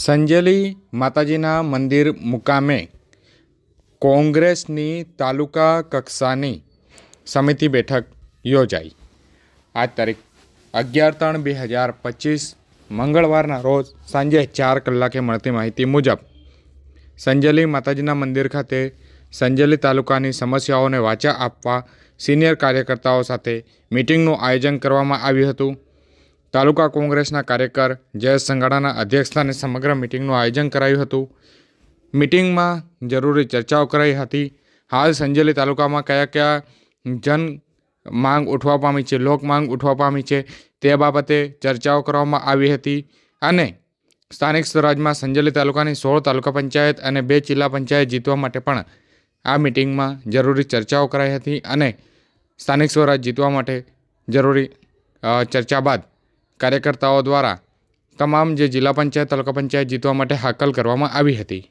સંજેલી માતાજીના મંદિર મુકામે કોંગ્રેસની તાલુકા કક્ષાની સમિતિ બેઠક યોજાઈ. આ તારીખ અગિયાર ત્રણ બે હજાર પચીસ મંગળવારના રોજ સાંજે ચાર કલાકે મળતી માહિતી મુજબ સંજેલી માતાજીના મંદિર ખાતે સંજેલી તાલુકાની સમસ્યાઓને વાચા આપવા સિનિયર કાર્યકર્તાઓ સાથે મિટિંગનું આયોજન કરવામાં આવ્યું હતું. તાલુકા કોંગ્રેસના કાર્યકર જયેશ સંઘાડાના અધ્યક્ષસ્થાને સમગ્ર મિટિંગનું આયોજન કરાયું હતું. મિટિંગમાં જરૂરી ચર્ચાઓ કરાઈ હતી. હાલ સંજેલી તાલુકામાં કયા કયા જન માંગ ઉઠવા પામી છે, લોક માંગ ઉઠવા પામી છે, તે બાબતે ચર્ચાઓ કરવામાં આવી હતી અને સ્થાનિક સ્વરાજમાં સંજેલી તાલુકાની સોળ તાલુકા પંચાયત અને બે જિલ્લા પંચાયત જીતવા માટે પણ આ મિટિંગમાં જરૂરી ચર્ચાઓ કરાઈ હતી અને સ્થાનિક સ્વરાજ જીતવા માટે જરૂરી ચર્ચા બાદ કાર્યકર્તાઓ દ્વારા તમામ જે જિલ્લા પંચાયત તાલુકા પંચાયત જીતવા માટે હાકલ કરવામાં આવી હતી.